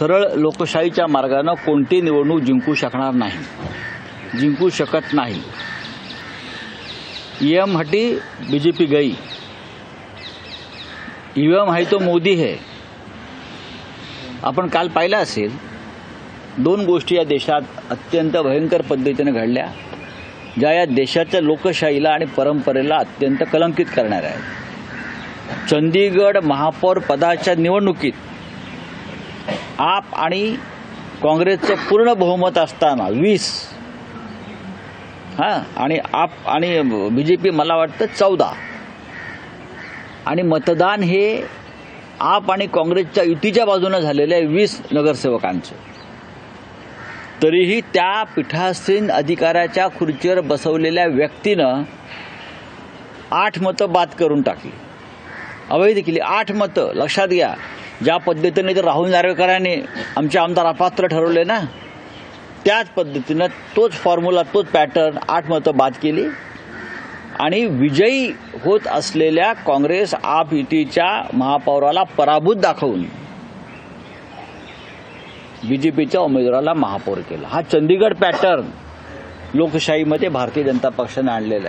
सरळ लोकशाहीच्या मार्गानं कोणती निवडणूक जिंकू शकणार नाही जिंकू शकत नाही. ई एम हटी बी जे पी गई. ई एम आहे तो मोदी है. आपण काल पाहिलं असेल दोन गोष्टी या देशात अत्यंत भयंकर पद्धतीने घडल्या ज्या या देशाच्या लोकशाहीला आणि परंपरेला अत्यंत कलंकित करणाऱ्या आहेत. चंदीगड महापौर पदाच्या निवडणुकीत आप आणि काँग्रेसचं पूर्ण बहुमत असताना वीस. हां आणि आप आणि बी जे पी मला वाटतं चौदा. आणि मतदान हे आप आणि काँग्रेसच्या युतीच्या बाजूनं झालेलं आहे वीस नगरसेवकांचं. तरीही त्या पीठासीन अधिकाऱ्याच्या खुर्चीवर बसवलेल्या व्यक्तीनं आठ मतं बाद करून टाकली. अवैध केली. आठ मतं. लक्षात घ्या. ज्या पद्धतीने तर राहुल नार्वेकरांनी आमचे आमदार अपात्र ठरवले ना त्याच पद्धतीनं तोच फॉर्म्युला तोच पॅटर्न आठ मतं बाद केली. आणि विजयी होत असलेल्या काँग्रेस आप युतीच्या महापौराला पराभूत दाखवून बीजेपीच्या उमेदवाराला महापौर केला. हा चंदीगड पॅटर्न लोकशाहीमध्ये भारतीय जनता पक्षाने आणलेला आहे.